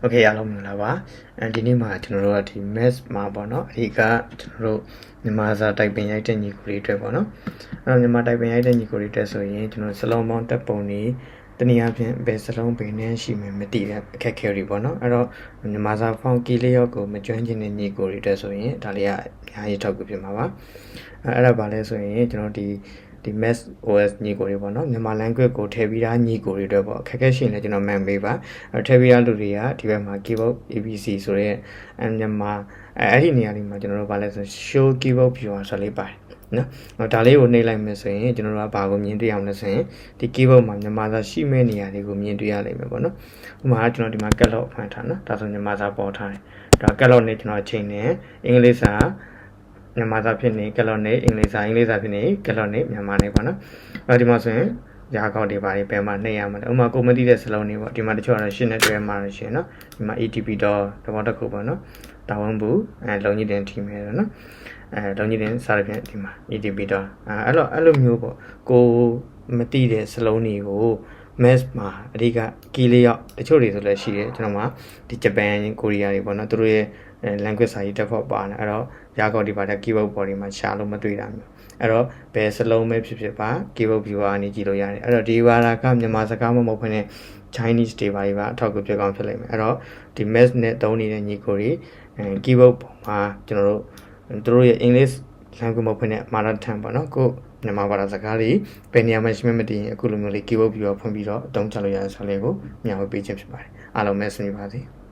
โอเคအားလုံးမင်္ဂလာပါအဲဒီနေ့မှာကျွန်တော်တို့ကဒီ mass မှာပေါ့နော်အဓိကကျွန်တော်တို့မြန်မာစာတိုက်ပင်ရိုက်တဲ့ညီကိုလေးအတွက်ပေါ့နော်အဲ့တော့မြန်မာတိုက်ပင်ရိုက်တဲ့ညီကိုလေးအတွက်ဆိုရင်ကျွန်တော်စလုံးပေါင်းတက်ပုံနေတနည်းအားဖြင့်ဘယ်စလုံးပင်နဲ့ရှိမှမသိတဲ့အခက်အခဲတွေပေါ့နော်အဲ့တော့မြန်မာစာဖောင်ကီလေးရောက်ကိုမကျွမ်းကျင်တဲ့ညီကိုလေးအတွက်ဆိုရင်ဒါလေးကအများကြီးထောက်ကူဖြစ်မှာပါအဲ့အဲ့ဒါပါလဲဆိုရင်ကျွန်တော်ဒီ ဒီ mass OS ညီကိုတွေပေါ့နော်မြန်မာ language ကိုထည့်ပြီးသားညီကိုတွေအတွက်ပေါ့အခက်အခဲရှိရင်လည်းကျွန်တော် man ပေးပါအဲထည့်ပြီးသားလူတွေကဒီဘက်မှာ keyboard ABC ဆိုရဲအမြန်မာအဲအဲ့ဒီနေရာလေးမှာကျွန်တော်တို့ဗာလဲဆို show keyboard viewer ဆိုလေးပါတယ်နော်ဒါလေးကိုနှိပ်လိုက်မယ်ဆိုရင်ကျွန်တော်တို့ကဘာကိုမြင်တွေ့အောင်လဲဆိုရင်ဒီ keyboard မှာမြန်မာစာရှိမဲ့နေရာတွေကိုမြင်တွေ့ရလိမ့်မယ်ပေါ့နော်ဥပမာကျွန်တော်ဒီမှာ catalog ဖွင့်ထားနော်ဒါဆိုမြန်မာစာပေါ်ထားတယ်ဒါ catalog နဲ့ကျွန်တော်ချိန်နေအင်္ဂလိပ်စာ မြန်မာစာဖြစ်နေကလော့နေအင်္ဂလိပ်စာအင်္ဂလိပ်စာဖြစ်နေကလော့နေမြန်မာနေပေါ့နော်အဲဒီမှာဆိုရင်ရာကောက်တွေပါတွေပဲမှာနှိပ်ရမှာလေဥပမာကိုမသိတဲ့စလုံးတွေပေါ့ဒီမှာတချို့ကတော့ရှင်းနေတွဲမှာလို့ရှိရင်နော်ဒီမှာ ATP တော့သဘောတစ်ခုပေါ့နော်တာဝန်ဘူးအဲလုံကြီးတင်ထိမယ်တော့နော်အဲလုံကြီးတင်စားရဖြင့်ဒီမှာ ATP တော့အဲအဲ့လိုအဲ့လိုမျိုးပေါ့ကိုမသိတဲ့စလုံးတွေကို mass မှာအဓိကကီးလေးရောက်တချို့တွေဆိုလည်းရှိတယ်ကျွန်တော်မှာဒီဂျပန်ကိုရီးယားတွေပေါ့နော်သူတို့ရဲ့ language စာရေး default ပါနေအဲ့တော့ရာကောက်ဒီပါတဲ့ keyword body မှာရှာလို့မတွေ့တာမျိုးအဲ့တော့ဘယ်စလုံးပဲဖြစ်ဖြစ်ပါ keyword viewer အနေကြည့်လို့ရတယ်အဲ့တော့ဒီဝါရာကမြန်မာစကားမမဟုတ်ဘဲနဲ့ Chinese တွေပါပါအထောက်အကူဖြစ်ကောင်းဖြစ်လိမ့်မယ်အဲ့တော့ဒီ mass နဲ့သုံးနေတဲ့ညီကိုတွေအဲ keyword ပုံမှာကျွန်တော်တို့သူတို့ရဲ့ English language မဟုတ်ဘဲနဲ့ mother tongue ပေါ့နော်ကိုမြန်မာဘာသာစကားတွေဘယ်နေရာမှာရှိမှမတည်ရင်အခုလိုမျိုးလေး keyword viewer ဖွင့်ပြီးတော့အသုံးချလို့ရတဲ့ဆောင်းလေးကိုမျှဝေပေးခြင်းဖြစ်ပါတယ်အားလုံးပဲဆွေးနွေးပါစေ။